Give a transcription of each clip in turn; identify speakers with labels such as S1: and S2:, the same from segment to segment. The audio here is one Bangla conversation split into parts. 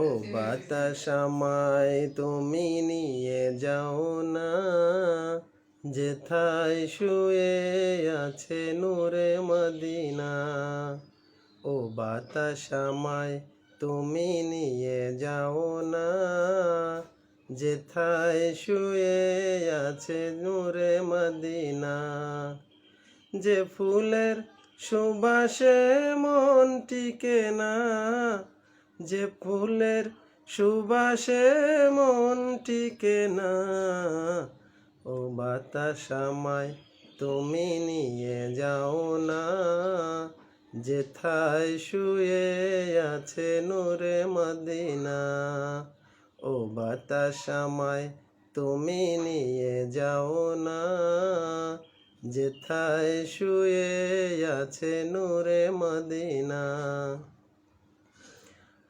S1: ও বাতাস তুমি নিয়ে যাও না, যেথায় শুয়ে আছে নূরে মদিনা। ও বাতাস তুমি নিয়ে যাও না, যেথায় শুয়ে আছে নূরে মদিনা। যে ফুলের সুবাসে মন টিকে না যে ফুলের সুবাসে মন টিকে না, ও বাতাস আমায় তুমি নিয়ে যাও না। যেথায় শুয়ে আছে নূরে মদিনা, ও বাতাস আমায় তুমি নিয়ে যাও না। যেথায় শুয়ে আছে নূরে মদিনা।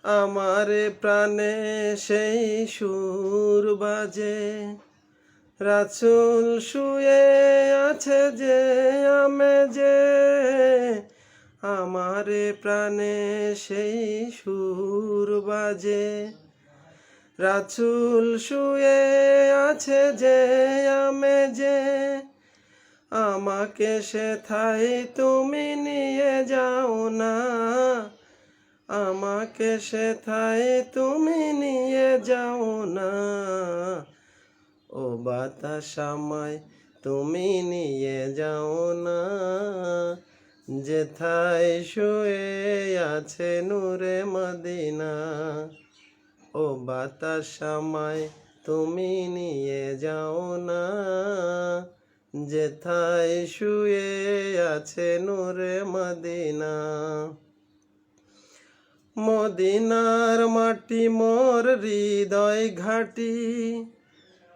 S1: আমার প্রাণে সেই সুর বাজে। রাসুল শুয়ে আছে যে আমে যে। আমার প্রাণে সেই সুর বাজে। রাসুল শুয়ে আছে যে আমে যে। আমাকে সেথায় তুমি নিয়ে যাও না। আমাকে সেথায় তুমি নিয়ে যাও না। ও বাতাস আমায় তুমি নিয়ে যাও না। যেথায় শুয়ে আছে নূরে মদিনা, ও বাতাস আমায় তুমি নিয়ে যাও না। যেথায় শুয়ে আছে নূরে মদিনা মদিনার মাটি মোর হৃদয় ঘাটি।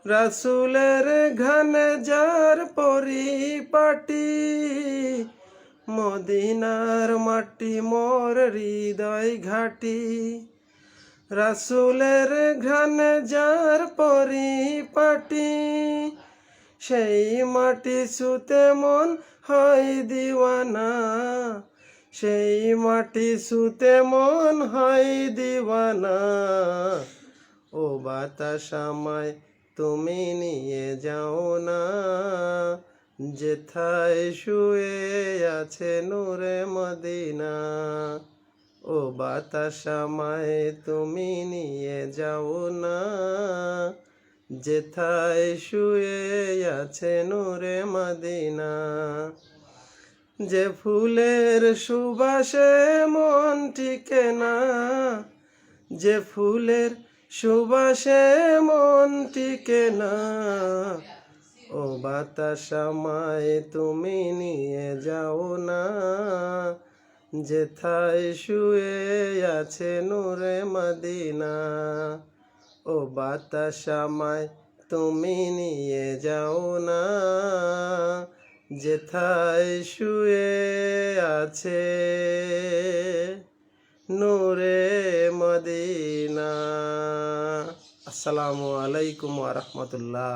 S1: রাসুলের ঘনে যার পরিপাটি, মদিনার মাটি মোর হৃদয় ঘাটি। রাসুলের ঘনে যার পরিপাটি, সেই মাটি সুতে মন হয় দিওয়ানা। সেই মাটি সুতে মন হয় দিবানা। ও বাতাস আমায় তুমি নিয়ে যাও না যেথায় শুয়ে আছে নূরে মদিনা। ও বাতাস আমায় তুমি নিয়ে যাও না যেথায় শুয়ে আছে নূরে মদিনা। যে ফুলের সুবাসে মন টিকে না, যে ফুলের সুবাসে মন টিকে না। ও বাতাস আমায় তুমি নিয়ে যাও না। যেথায় শুয়ে আছে নূরে মদিনা, ও বাতাস আমায় তুমি নিয়ে যাও না। যেথায় শুয়ে আছে নূরে মদিনা। আসসালামু আলাইকুম রাহমাতুল্লাহ।